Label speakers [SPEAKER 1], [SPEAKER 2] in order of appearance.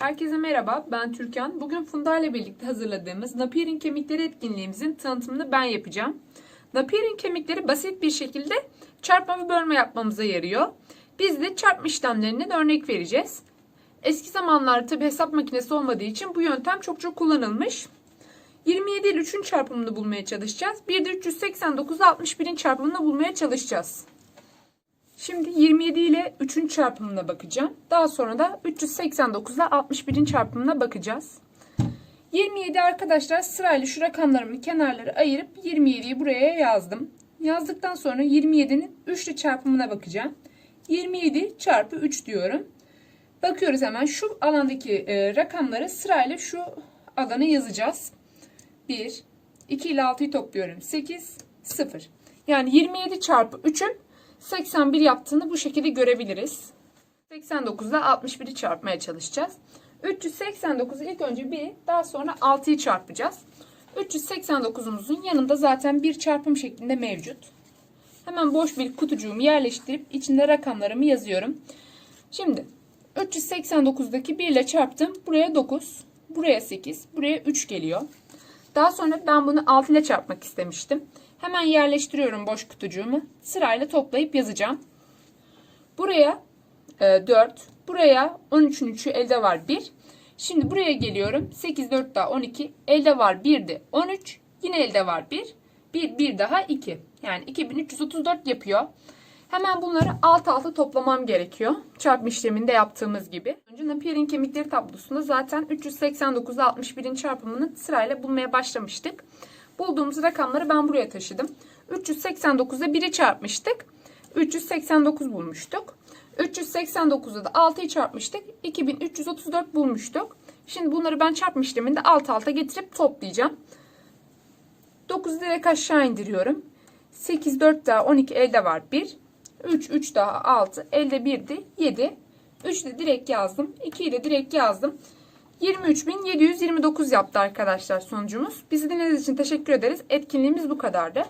[SPEAKER 1] Herkese merhaba, ben Türkan. Bugün Funda ile birlikte hazırladığımız Napier'in kemikleri etkinliğimizin tanıtımını ben yapacağım. Napier'in kemikleri basit bir şekilde çarpma ve bölme yapmamıza yarıyor. Biz de çarpma işlemlerinden örnek vereceğiz. Eski zamanlarda tabi hesap makinesi olmadığı için bu yöntem çok çok kullanılmış. 27 ile 3'ün çarpımını bulmaya çalışacağız. Bir de 389 ile 61'in çarpımını bulmaya çalışacağız. Şimdi 27 ile 3'ün çarpımına bakacağım. Daha sonra da 389 ile 61'in çarpımına bakacağız. 27 arkadaşlar sırayla şu rakamlarımı kenarlara ayırıp 27'yi buraya yazdım. Yazdıktan sonra 27'nin 3 ile çarpımına bakacağım. 27 çarpı 3 diyorum. Bakıyoruz hemen şu alandaki e, rakamları sırayla şu alana yazacağız. 1, 2 ile 6'yı topluyorum. 8, 0. Yani 27 çarpı 3'ün 81 yaptığını bu şekilde görebiliriz. 89 ile 61'i çarpmaya çalışacağız. 389'u ilk önce 1, daha sonra 6'yı çarpacağız. 389'umuzun yanında zaten bir çarpım şeklinde mevcut. Hemen boş bir kutucuğumu yerleştirip içinde rakamlarımı yazıyorum. Şimdi 389'daki 1 ile çarptım. Buraya 9, buraya 8, buraya 3 geliyor. Daha sonra ben bunu 6 ile çarpmak istemiştim. Hemen yerleştiriyorum boş kutucuğumu. Sırayla toplayıp yazacağım. Buraya e, 4, buraya 13'ün 3'ü elde var 1. Şimdi buraya geliyorum. 8, 4 daha 12. Elde var 1 de 13. Yine elde var 1. 1, 1 daha 2. Yani 2334 yapıyor. Hemen bunları alt alta toplamam gerekiyor. Çarpma işleminde yaptığımız gibi. Önce Napier'in kemikleri tablosunda zaten 389 ile 61'in çarpımını sırayla bulmaya başlamıştık. Bulduğumuz rakamları ben buraya taşıdım. 389'da 1'i çarpmıştık. 389 bulmuştuk. 389'da da 6'yı çarpmıştık. 2334 bulmuştuk. Şimdi bunları ben çarpma işleminde alt alta getirip toplayacağım. 9 direkt aşağı indiriyorum. 8, 4 daha 12 elde var 1. 3, 3 daha 6 elde 1'di 7. 3 de direkt yazdım. 2'yi de direkt yazdım. 23.729 yaptı arkadaşlar sonucumuz. Bizi dinlediğiniz için teşekkür ederiz. Etkinliğimiz bu kadardı.